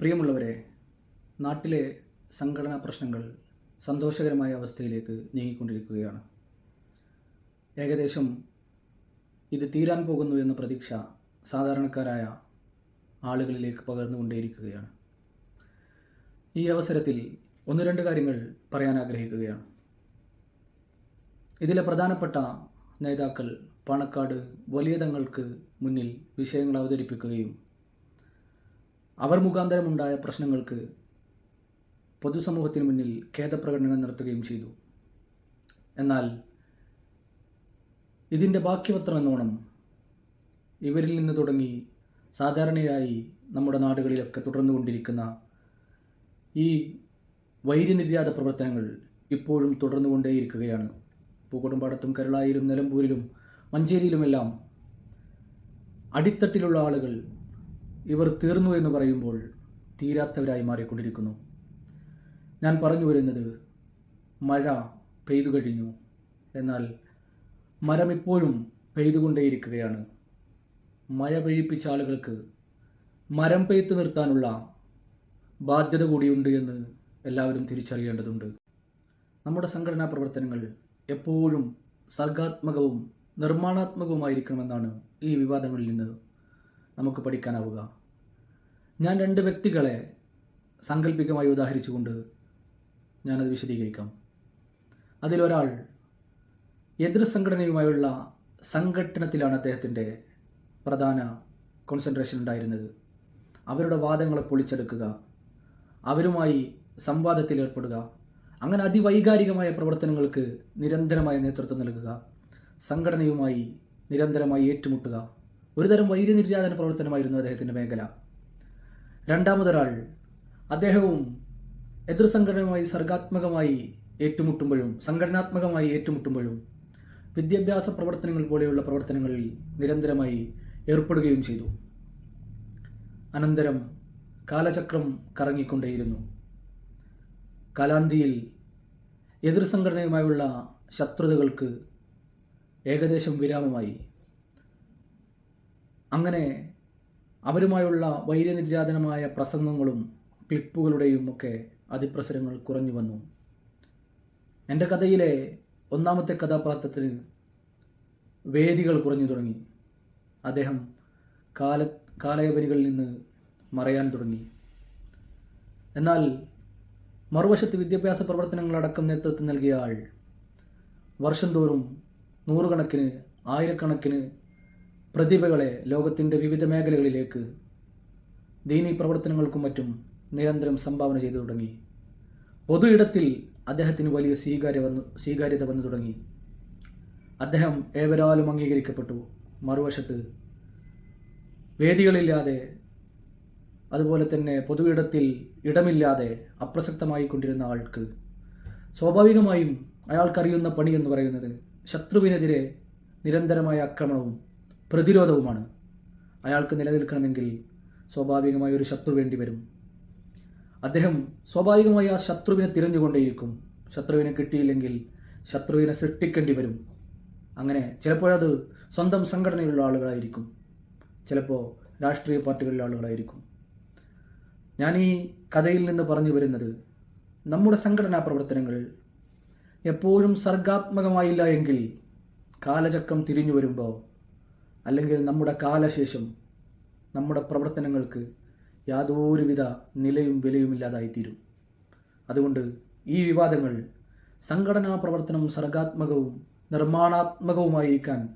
പ്രിയമുള്ളവരെ നാട്ടിലെ സംഘടനാ പ്രശ്നങ്ങൾ സന്തോഷകരമായ അവസ്ഥയിലേക്ക് നീങ്ങിക്കൊണ്ടിരിക്കുകയാണ്. ഏകദേശം ഇത് തീരാൻ പോകുന്നു എന്ന പ്രതീക്ഷ സാധാരണക്കാരായ ആളുകളിലേക്ക് പകർന്നുകൊണ്ടേയിരിക്കുകയാണ്. ഈ അവസരത്തിൽ ഒന്ന് രണ്ട് കാര്യങ്ങൾ പറയാൻ ആഗ്രഹിക്കുകയാണ്. ഇതിലെ പ്രധാനപ്പെട്ട നേതാക്കൾ പാണക്കാട് വലിയതങ്ങൾക്ക് മുന്നിൽ വിഷയങ്ങൾ അവതരിപ്പിക്കുകയും അവർ മുഖാന്തരമുണ്ടായ പ്രശ്നങ്ങൾക്ക് പൊതുസമൂഹത്തിന് മുന്നിൽ ഖേദപ്രകടനങ്ങൾ നടത്തുകയും ചെയ്തു. എന്നാൽ ഇതിന്റെ ബാക്കിപത്രം എന്നോണം ഇവരിൽ നിന്ന് തുടങ്ങി സാധാരണയായി നമ്മുടെ നാടുകളിലൊക്കെ തുടർന്നുകൊണ്ടിരിക്കുന്ന ഈ വൈര്യനിര്യാത പ്രവർത്തനങ്ങൾ ഇപ്പോഴും തുടർന്നുകൊണ്ടേയിരിക്കുകയാണ്. പൂക്കോട്ടുംപാടത്തും കരുളായിലും നിലമ്പൂരിലും മഞ്ചേരിയിലുമെല്ലാം അടിത്തട്ടിലുള്ള ആളുകൾ ഇവർ തീർന്നു എന്ന് പറയുമ്പോൾ തീരാത്തവരായി മാറിക്കൊണ്ടിരിക്കുന്നു. ഞാൻ പറഞ്ഞു വരുന്നത് മഴ പെയ്തു കഴിഞ്ഞു. എന്നാൽ മരം ഇപ്പോഴും പെയ്തുകൊണ്ടേയിരിക്കുകയാണ്. മഴ പെയ്യിപ്പിച്ച ആളുകൾക്ക് മരം പെയ്ത്ത് നിർത്താനുള്ള ബാധ്യത കൂടിയുണ്ട് എന്ന് എല്ലാവരും തിരിച്ചറിയേണ്ടതുണ്ട്. നമ്മുടെ സംഘടനാ പ്രവർത്തനങ്ങൾ എപ്പോഴും സർഗാത്മകവും നിർമ്മാണാത്മകവുമായിരിക്കണമെന്നാണ് ഈ വിവാദങ്ങളിൽ നിന്ന് നമുക്ക് പഠിക്കാനാവുക. ഞാൻ രണ്ട് വ്യക്തികളെ സാങ്കല്പികമായി ഉദാഹരിച്ചുകൊണ്ട് ഞാനത് വിശദീകരിക്കാം. അതിലൊരാൾ എതിർ സംഘടനയുമായുള്ള സംഘട്ടനത്തിലാണ് അദ്ദേഹത്തിന്റെ പ്രധാന കോൺസെൻട്രേഷൻ ഉണ്ടായിരുന്നത്. അവരുടെ വാദങ്ങളെ പൊളിച്ചെടുക്കുക അവരുമായി സംവാദത്തിൽ ഏർപ്പെടുക അങ്ങനെ അതിവൈകാരികമായ പ്രവർത്തനങ്ങൾക്ക് നിരന്തരമായ നേതൃത്വം നൽകുക സംഘടനയുമായി നിരന്തരമായി ഏറ്റുമുട്ടുക. ഒരുതരം വൈര്യനിര്യാതന പ്രവർത്തനമായിരുന്നു അദ്ദേഹത്തിന്റെ മേഖല. രണ്ടാമതൊരാൾ അദ്ദേഹവും എതിർ സംഘടനയുമായി സർഗാത്മകമായി ഏറ്റുമുട്ടുമ്പോഴും സംഘടനാത്മകമായി ഏറ്റുമുട്ടുമ്പോഴും വിദ്യാഭ്യാസ പ്രവർത്തനങ്ങൾ പോലെയുള്ള പ്രവർത്തനങ്ങളിൽ നിരന്തരമായി ഏർപ്പെടുകയും ചെയ്തു. അനന്തരം കാലചക്രം കറങ്ങിക്കൊണ്ടേയിരുന്നു. കാലാന്തിയിൽ എതിർ സംഘടനയുമായുള്ള ശത്രുതകൾക്ക് ഏകദേശം വിരാമമായി. അങ്ങനെ അവരുമായുള്ള വൈര്യനിര്യാതനമായ പ്രസംഗങ്ങളും ക്ലിപ്പുകളുടെയും ഒക്കെ അതിപ്രസരങ്ങൾ കുറഞ്ഞു വന്നു. എന്റെ കഥയിലെ ഒന്നാമത്തെ കഥാപാത്രത്തിന് വേദികൾ കുറഞ്ഞു തുടങ്ങി. അദ്ദേഹം കാല കാലയവനികളിൽ നിന്ന് മറയാൻ തുടങ്ങി. എന്നാൽ മറുവശത്ത് വിദ്യാഭ്യാസ പ്രവർത്തനങ്ങളടക്കം നേതൃത്വം നൽകിയ ആൾ വർഷം തോറും നൂറുകണക്കിന് ആയിരക്കണക്കിന് പ്രതിഭകളെ ലോകത്തിന്റെ വിവിധ മേഖലകളിലേക്ക് ദീനീ പ്രവർത്തനങ്ങൾക്കും മറ്റും നിരന്തരം സംഭാവന ചെയ്തു തുടങ്ങി. പൊതു ഇടത്തിൽ അദ്ദേഹത്തിന് വലിയ സ്വീകാര്യ വന്നു സ്വീകാര്യത വന്നു തുടങ്ങി. അദ്ദേഹം ഏവരാലും അംഗീകരിക്കപ്പെട്ടു. മറുവശത്ത് വേദികളില്ലാതെ അതുപോലെ തന്നെ പൊതു ഇടത്തിൽ ഇടമില്ലാതെ അപ്രസക്തമായി കൊണ്ടിരുന്ന ആൾക്ക് സ്വാഭാവികമായും അയാൾക്കറിയുന്ന പണി എന്ന് പറയുന്നത് ശത്രുവിനെതിരെ നിരന്തരമായ ആക്രമണവും പ്രതിരോധവുമാണ്. അയാൾക്ക് നിലനിൽക്കണമെങ്കിൽ സ്വാഭാവികമായി ഒരു ശത്രു വേണ്ടി വരും. അദ്ദേഹം സ്വാഭാവികമായി ആ ശത്രുവിനെ തിരഞ്ഞുകൊണ്ടേയിരിക്കും. ശത്രുവിനെ കിട്ടിയില്ലെങ്കിൽ ശത്രുവിനെ സൃഷ്ടിക്കേണ്ടി വരും. അങ്ങനെ ചിലപ്പോഴത് സ്വന്തം സംഘടനയിലുള്ള ആളുകളായിരിക്കും. ചിലപ്പോൾ രാഷ്ട്രീയ പാർട്ടികളിലെ ആളുകളായിരിക്കും. ഞാൻ ഈ കഥയിൽ നിന്ന് പറഞ്ഞു വരുന്നത് നമ്മുടെ സംഘടനാ പ്രവർത്തനങ്ങൾ എപ്പോഴും സർഗാത്മകമായില്ല എങ്കിൽ കാലചക്രം തിരിഞ്ഞു വരുമ്പോൾ അല്ലെങ്കിൽ നമ്മുടെ കാലശേഷം നമ്മുടെ പ്രവർത്തനങ്ങൾക്ക് യാതൊരുവിധ നിലയും വിലയും ഇല്ലാതായിത്തീരും. അതുകൊണ്ട് ഈ വിവാദങ്ങൾ സംഘടനാ പ്രവർത്തനം സർഗാത്മകവും നിർമ്മാണാത്മകവുമായിരിക്കാൻ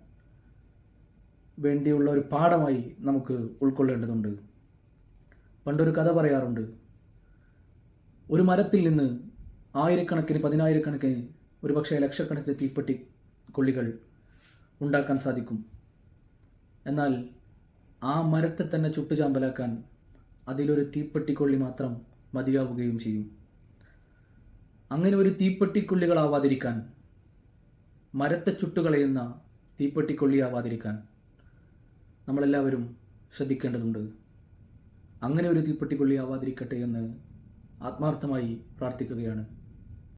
വേണ്ടിയുള്ള ഒരു പാഠമായി നമുക്ക് ഉൾക്കൊള്ളേണ്ടതുണ്ട്. പണ്ടൊരു കഥ പറയാറുണ്ട്. ഒരു മരത്തിൽ നിന്ന് ആയിരക്കണക്കിന് പതിനായിരക്കണക്കിന് ഒരുപക്ഷെ ലക്ഷക്കണക്കിന് തീപ്പെട്ടി കൊള്ളികൾ ഉണ്ടാക്കാൻ സാധിക്കും. എന്നാൽ ആ മരത്തെ തന്നെ ചുട്ടുചാമ്പലാക്കാൻ അതിലൊരു തീപ്പെട്ടിക്കൊള്ളി മാത്രം മതിയാവുകയും ചെയ്യും. അങ്ങനെ ഒരു തീപ്പെട്ടിക്കൊള്ളികളാവാതിരിക്കാൻ മരത്തെ ചുട്ടുകളയുന്ന തീപ്പെട്ടിക്കൊള്ളിയാവാതിരിക്കാൻ നമ്മളെല്ലാവരും ശ്രദ്ധിക്കേണ്ടതുണ്ട്. അങ്ങനെ ഒരു തീപ്പെട്ടിക്കൊള്ളിയാവാതിരിക്കട്ടെ എന്ന് ആത്മാർത്ഥമായി പ്രാർത്ഥിക്കുകയാണ്.